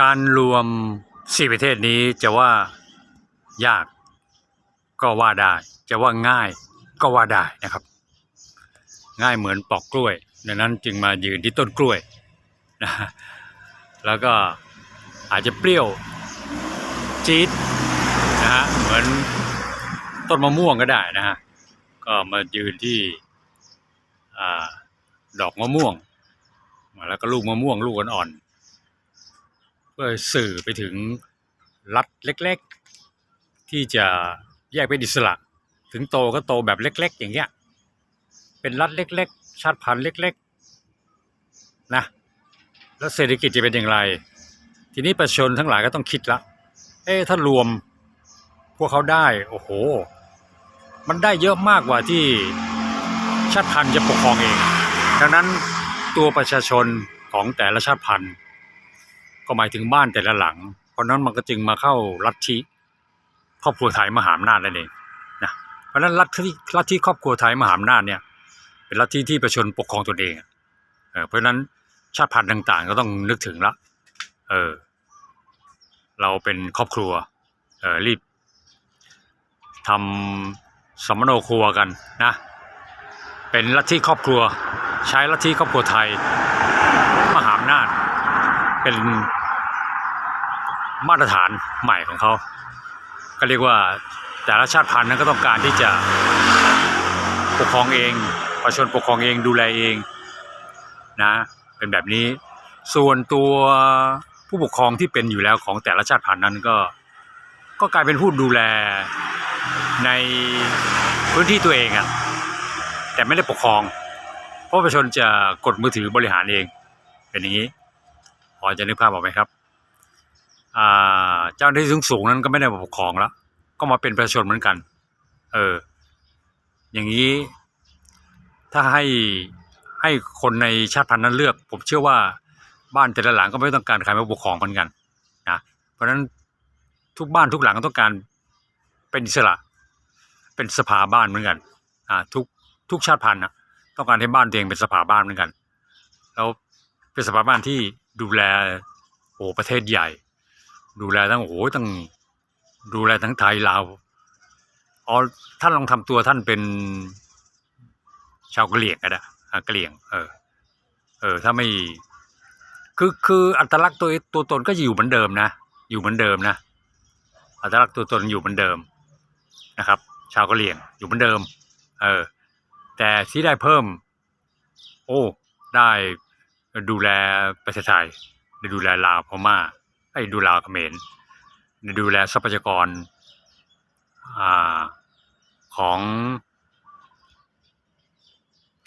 การรวมสี่ประเทศนี้จะว่ายากก็ว่าได้ จะว่าง่ายก็ว่าได้นะครับ ง่ายเหมือนปอกกล้วย ดังนั้นจึงมายืนที่ต้นกล้วยนะฮะแล้วก็อาจจะเปรี้ยวจี๊ดนะฮะเหมือนต้นมะม่วงก็ได้นะฮะก็มายืนที่อดอกมะม่วงแล้วก็ลูกมะม่วงลูกอ่อน เพื่อสื่อไปถึงรัฐเล็กๆ ที่จะแยกเป็นอิสระ ถึงโตก็โตแบบเล็ก ๆ อย่างเงี้ยเป็นรัฐเล็ก ๆ ชาติพันธุ์เล็กๆนะแล้วเศรษฐกิจจะเป็นอย่างไร ทีนี้ประชาชนทั้งหลายก็ต้องคิดละเอ๊ถ้ารวมพวกเขาได้โอ้โห มันได้เยอะมากกว่าที่ชาติพันธุ์จะปกครองเอง ดังนั้นตัวประชาชนของแต่ละชาติพันธุ์ ก็หมายถึงบ้านแต่ละหลัง เพราะนั้นมันก็จึงมาเข้าลัทธิครอบครัวไทยมหาอำนาจนั่นเองนะเพราะนั้นลัทธิลัทธิครอบครัวไทยมหาอำนาจเนี่ยเป็นลัทธิที่ประชาชนปกครองตนเองเพราะนั้นชาติพันธุ์ต่าง ๆ ก็ต้องนึกถึงละเออเราเป็นครอบครัวเออรีบทำสมโนครัวกันนะเป็นลัทธิครอบครัว ใช้ลัทธิครอบครัวไทย เป็นมาตรฐานใหม่ของเขา ก็เรียกว่าแต่ละชาติพันธุ์นั้นก็ต้องการที่จะปกครองเองประชาชนปกครองเองดูแลเองนะเป็นแบบนี้ ส่วนตัวผู้ปกครองที่เป็นอยู่แล้วของแต่ละชาติพันธุ์นั้นก็ ก็กลายเป็นผู้ดูแลในพื้นที่ตัวเองอะแต่ไม่ได้ปกครอง เพราะประชาชนจะกดมือถือบริหารเองเป็นอย่างนี้ อจะนึกภาพออกไหมครับเจ้าหน้าที่สูงๆนั้นก็ไม่ได้ปกครองแล้ว ก็มาเป็นประชาชนเหมือนกัน เออ อย่างนี้ถ้าให้ให้คนในชาติพันธุ์นั้นเลือก ผมเชื่อว่าบ้านแต่ละหลังก็ไม่ต้องการใครมาปกครองเหมือนกันนะเพราะฉะนั้นทุกบ้านทุกหลังต้องการเป็นอิสระ เป็นสภาบ้านเหมือนกันอ่าทุกทุกชาติพันธุ์นะต้องการให้บ้านตัวเองเป็นสภาบ้านเหมือนกัน แล้วเป็นสภาบ้านที่ ดูแลโอ้ประเทศใหญ่ ดูแลทั้งโอ้โหตั้งดูแลทั้งไทยลาวอ๋อท่านลองทำตัวท่านเป็นชาวกะเหรี่ยงก็ได้กะเหรี่ยง เออ เออ ถ้าไม่คือคืออัตลักษณ์ตัวตัวตนก็อยู่เหมือนเดิมนะอยู่เหมือนเดิมนะอัตลักษณ์ตัวตนอยู่เหมือนเดิมนะครับ ชาวกะเหรี่ยงอยู่เหมือนเดิม เออ แต่ที่ได้เพิ่ม โอ้ ได้ ดูแลประเทศไทยด้ดูแลลาวพม่าไอ้ดูลาวเขมรได้ดูแลทรัพยากรอของ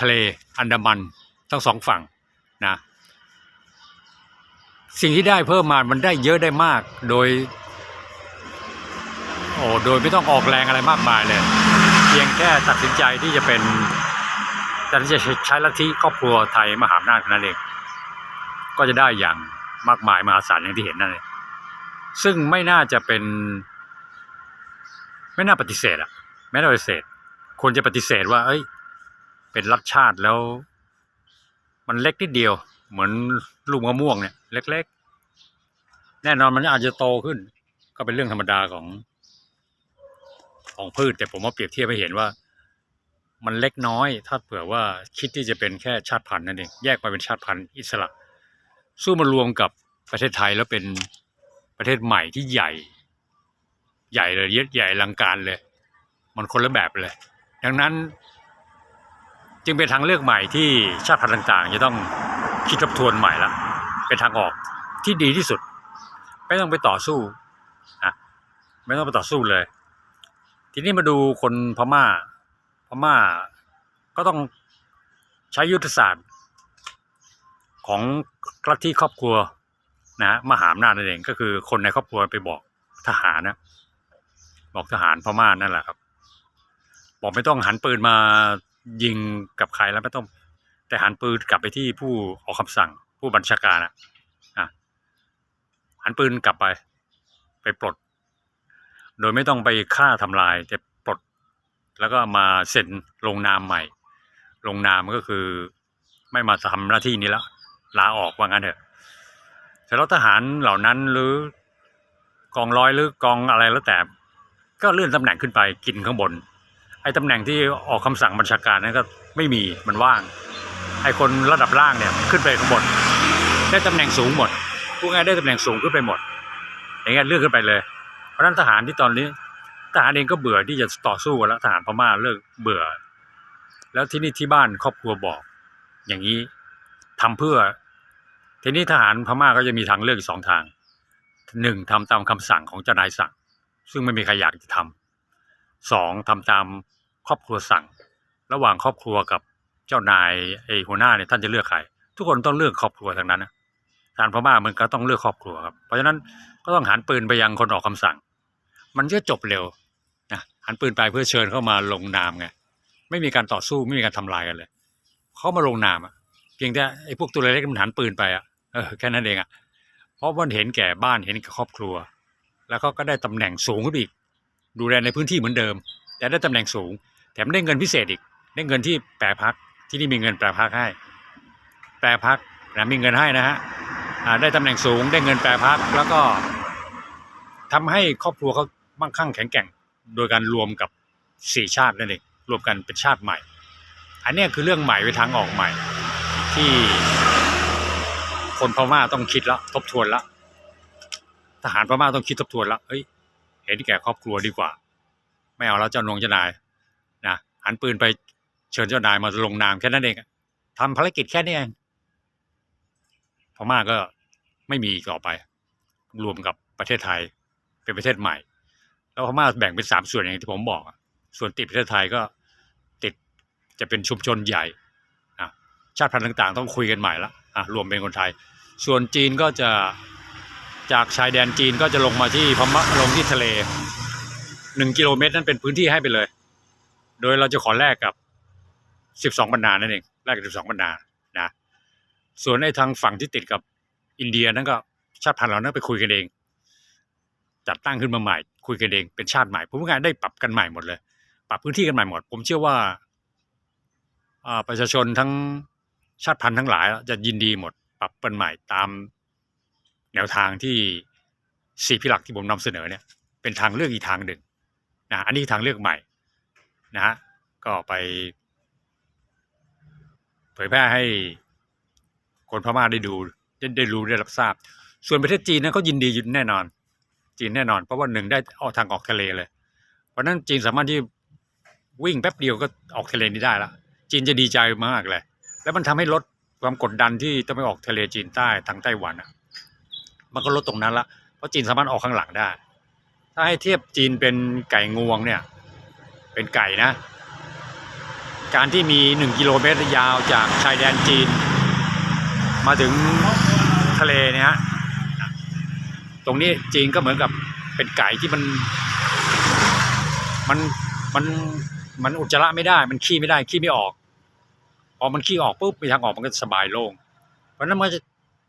ทะเลอันดามันทั้งสองฝั่งนะสิ่งที่ได้เพิ่มมามันได้เยอะได้มากโดยโอ้โดยไม่ต้องออกแรงอะไรมากมายเลย เพียงแค่ตัดสินใจที่จะเป็นตัดสินใจใช้ลัทธิครอบครัวไทยมหาอำนาจนั้นเอง ก็จะได้อย่างมากมายมหาศาลอย่างที่เห็นนั่นเองซึ่งไม่น่าจะเป็น ไม่น่าปฏิเสธอะไม่น่าปฏิเสธควรจะปฏิเสธว่า เอ้ย เป็นรัฐชาติแล้ว มันเล็กนิดเดียว เหมือนลูกมะม่วงเนี่ย เล็ก ๆ แน่นอนมันอาจจะโตขึ้น ก็เป็นเรื่องธรรมดาของของพืช แต่ผมว่าเปรียบเทียบให้เห็นว่า มันเล็กน้อย ถ้าเผื่อว่าคิดที่จะเป็นแค่ชาติพันธุ์นั่นเองแยกไปเป็นชาติพันธุ์อิสระ สู้มารวมกับประเทศไทยแล้วเป็นประเทศใหม่ที่ใหญ่ ใหญ่เลยใหญ่ลังการเลย มันคนละแบบเลย ดังนั้น จึงเป็นทางเลือกใหม่ที่ชาติพันธุ์ต่าง ๆ จะต้องคิดทบทวนใหม่ละเป็นทางออกที่ดีที่สุด ไม่ต้องไปต่อสู้นะไม่ต้องไปต่อสู้เลย ทีนี้มาดูคนพม่า พม่าก็ต้องใช้ยุทธศาสตร์ ของลัทธิครอบครัวนะฮะมหาอำนาจนั่นเองก็คือคนในครอบครัวไปบอกทหารนะบอกทหารพม่านั่นแหละครับ บอกไม่ต้องหันปืนมายิงกับใครแล้วไม่ต้อง แต่หันปืนกลับไปที่ผู้ออกคำสั่ง ผู้บัญชาการอะอะหันปืนกลับไป ไปปลด โดยไม่ต้องไปฆ่าทำลายแต่ปลด แล้วก็มาเซ็นลงนามใหม่ ลงนามก็คือไม่มาทำหน้าที่นี้แล้ว ลาออกว่างั้นเถอะเสร็จแล้วทหารเหล่านั้นหรือกองร้อยหรือกองอะไรแล้วแต่ ก็เลื่อนตำแหน่งขึ้นไปกินข้างบน ไอ้ตำแหน่งที่ออกคำสั่งบัญชาการนั้นก็ไม่มีมันว่าง ไอ้คนระดับล่างเนี่ยขึ้นไปข้างบน ได้ตำแหน่งสูงหมดพูดง่ายได้ตำแหน่งสูงขึ้นไปหมดอย่างเงี้ยเลื่อนขึ้นไปเลย เพราะนั้นทหารที่ตอนนี้ทหารเองก็เบื่อที่จะต่อสู้กันแล้วทหารพม่าเลิกเบื่อ แล้วที่นี่ที่บ้านครอบครัวบอก อย่างนี้ทำเพื่อ ทีนี้ทหารพม่าก็จะมีทางเลือกสองทางหนึ่งทำตามคำสั่งของเจ้านายสั่ง ซึ่งไม่มีใครอยากจะทำสองทำตามครอบครัวสั่ง ระหว่างครอบครัวกับเจ้านายไอ้หัวหน้าเนี่ยท่านจะเลือกใครทุกคนต้องเลือกครอบครัวทั้งนั้นนะทหารพม่ามันก็ต้องเลือกครอบครัวครับเพราะฉะนั้นก็ต้องหันปืนไปยังคนออกคำสั่ง มันก็จบเร็วนะหันปืนไปเพื่อเชิญเข้ามาลงนามไงไม่มีการต่อสู้ไม่มีการทำลายกันเลยเขามาลงนามอะเพียงแต่ไอ้พวกตัวเล็กๆมันหันปืนไปอะ เออแค่นั้นเองอะเพราะมันเห็นแก่บ้านเห็นแก่ครอบครัว แล้วเขาก็ได้ตำแหน่งสูงขึ้นอีก ดูแลในพื้นที่เหมือนเดิม แต่ได้ตำแหน่งสูง แถมได้เงินพิเศษอีก ได้เงินที่แปรพักที่นี่มีเงินแปรพักให้ แปรพักนะมีเงินให้นะฮะได้ตำแหน่งสูงได้เงินแปรพักแล้วก็ทำให้ครอบครัวเขามั่งคั่งแข็งแกร่ง โดยการรวมกับสี่ชาตินั่นเองรวมกันเป็นชาติใหม่ อันนี้คือเรื่องใหม่ไปทางออกใหม่ ที่ คนพม่าต้องคิดแล้วทบทวนแล้วทหารพม่าต้องคิดทบทวนแล้วเฮ้ยเห็นแก่ครอบครัวดีกว่า ไม่เอาแล้วเจ้านงเจ้านายนะหันปืนไปเชิญเจ้านายมาลงนามแค่นั้นเองอะทำภารกิจแค่นี้เองพม่าก็ไม่มีอีกต่อไป รวมกับประเทศไทยเป็นประเทศใหม่ แล้วพม่าแบ่งเป็นสามส่วนอย่างที่ผมบอก ส่วนติดประเทศไทยก็ติดจะเป็นชุมชนใหญ่อะชาติพันธุ์ต่าง ๆ ต้องคุยกันใหม่ละ อะรวมเป็นคนไทย ส่วนจีนก็จะจากชายแดนจีนก็จะลงมาที่พม่าลงที่ทะเลหนึ่งกิโลเมตรนั่นเป็นพื้นที่ให้ไปเลย โดยเราจะขอแลกกับสิบสองบรรดานั่นเองแลกกับสิบสองบรรดานะ ส่วนในทางฝั่งที่ติดกับอินเดียนั่นก็ชาติพันธุ์เรานั้นไปคุยกันเอง จัดตั้งขึ้นมาใหม่ คุยกันเองเป็นชาติใหม่ผมว่าได้ปรับกันใหม่หมดเลย ปรับพื้นที่กันใหม่หมด ผมเชื่อว่าประชาชนทั้ง ชาติพันธุ์ทั้งหลายจะยินดีหมดปรับกันใหม่ตามแนวทางที่สี่พิหลักที่ผมนำเสนอเนี่ย เป็นทางเลือกอีกทางหนึ่งนะอันนี้ทางเลือกใหม่นะฮะก็ไป เผยแพร่ให้ คนพม่าได้ดูได้ได้รู้ได้รับทราบ ส่วนประเทศจีนนั้นก็ยินดีอยู่แน่นอน จีนแน่นอน เพราะว่าหนึ่งได้ออกทางออกทะเลเลย เพราะฉะนั้นจีนสามารถที่วิ่งแป๊บเดียวก็ออกทะเลนี้ได้ละจีนจะดีใจมากเลย แล้วมันทำให้ลดความกดดันที่ต้องไปออกทะเลจีนใต้ทางไต้หวันอะ มันก็ลดตรงนั้นละเพราะจีนสามารถออกข้างหลังได้ ถ้าให้เทียบจีนเป็นไก่งวงเนี่ย เป็นไก่นะ การที่มีหนึ่งกิโลเมตรยาวจากชายแดนจีน มาถึงทะเลเนี่ยฮะตรงนี้จีนก็เหมือนกับเป็นไก่ที่มัน มันมันมันอุจจาระไม่ได้ มันขี้ไม่ได้ขี้ไม่ออก อมันขี้ออกปุ๊บมีทางออกมันก็สบายโล่งเพราะนั้นมันจะ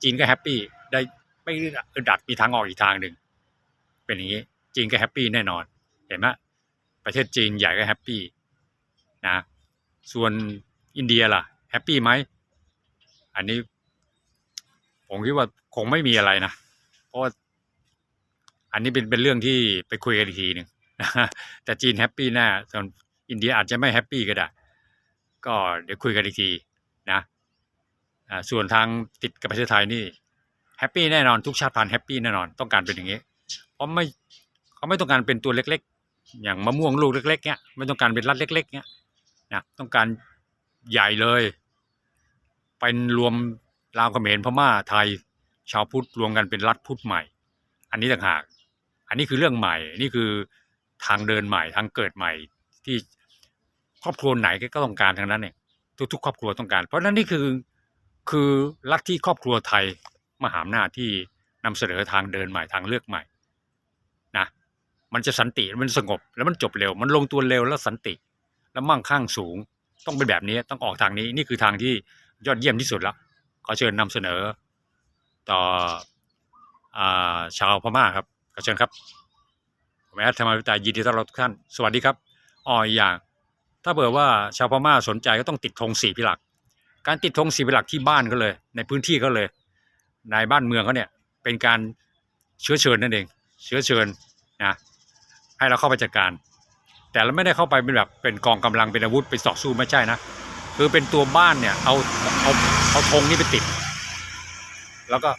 จีนก็แฮปปี้ได้ไม่อึดอัดมีทางออกอีกทางหนึ่งเป็นอย่างนี้จีนก็แฮปปี้แน่นอน เห็นไหมประเทศจีนใหญ่ก็แฮปปี้นะส่วนอินเดียล่ะแฮปปี้ไหมอันนี้ผมคิดว่าคงไม่มีอะไรนะเพราะาอันนี้เป็นเป็นเรื่องที่ไปคุยกันอีกทีหนึ่งแต่จีนแฮปปี้แน่ส่วนอินเดียอาจจะไม่แฮปปี้ก็ได้ ก็เดี๋ยวคุยกันอีกทีนะส่วนทางติดกับประเทศไทยนี่แฮปปี้แน่นอนทุกชาติพันธุ์แฮปปี้แน่นอนต้องการเป็นอย่างนี้ เพราะไม่เขาไม่ต้องการเป็นตัวเล็กๆ อย่างมะม่วงลูกเล็กๆเนี้ยไม่ต้องการเป็นรัดเล็ก ๆเนี้ยนะต้องการใหญ่เลย เป็นรวมลาวเขมรพม่าไทย ชาวพุทธรวมกันเป็นรัฐพุทธใหม่ อันนี้ต่างหาก อันนี้คือเรื่องใหม่นี่คือทางเดินใหม่ทางเกิดใหม่ที่ ครอบครัวไหนก็ต้องการทั้งนั้นเองทุกๆ ครอบครัวต้องการ เพราะนั้นนี่คือคือลัทธิครอบครัวไทยมหาอำนาจที่นำเสนอทางเดินใหม่ทางเลือกใหม่นะมันจะสันติมันสงบ แล้วมันจบเร็ว มันลงตัวเร็วแล้วสันติ แล้วมั่งคั่งสูงต้องเป็นแบบนี้ต้องออกทางนี้นี่คือทางที่ยอดเยี่ยมที่สุดละขอเชิญนำเสนอต่ออชาวพม่าครับขอเชิญครับผมแอดธรรมวิทยายินดีต้อนรับทุกท่าน สวัสดีครับอ๋ออีกอย่าง ถ้าเผื่อว่าชาวพม่าสนใจก็ต้องติดธงสีพิหลัก การติดธงสีพิหลักที่บ้านก็เลย ในพื้นที่ก็เลย ในบ้านเมืองเขาเนี่ยเป็นการเชื้อเชิญนั่นเอง เชื้อเชิญนะให้เราเข้าไปจัดการ แต่เราไม่ได้เข้าไปเป็นแบบเป็นกองกำลังเป็นอาวุธไปต่อสู้ไม่ใช่นะคือเป็นตัวบ้านเนี่ยเอาเอาเอาธงนี้ไปติด แล้วก็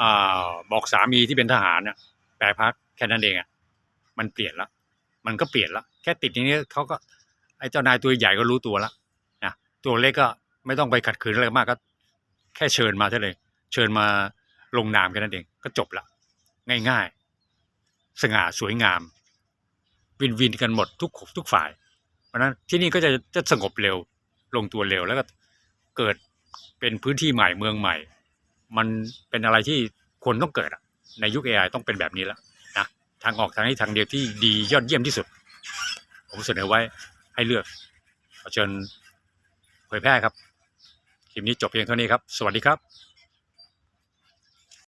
อบอกสามีที่เป็นทหารเนี่ยแปลพักแค่นั้นเองอะมันเปลี่ยนละ มันก็เปลี่ยนละแค่ติดอย่างนี้เขาก็ไอ้เจ้านายตัวใหญ่ก็รู้ตัวละนะตัวเล็กก็ไม่ต้องไปขัดขืนอะไรมากก็ แค่เชิญมาเท่านั้นเองเชิญมาลงนามแค่นั้นเองก็จบละง่ายๆ สง่าสวยงาม วินวินกันหมดทุกทุกฝ่าย เพราะนั้นที่นี่ก็จะจะสงบเร็วลงตัวเร็วแล้วก็เกิดเป็นพื้นที่ใหม่เมืองใหม่ มันเป็นอะไรที่ควรต้องเกิดอะในยุค AI ต้องเป็นแบบนี้แล้วนะ ทางออกทางนี้ทางเดียวที่ดียอดเยี่ยมที่สุด ผมเสนอไว้ให้เลือกขอเชิญเผยแพร่ครับ คลิปนี้จบเพียงเท่านี้ครับ สวัสดีครับ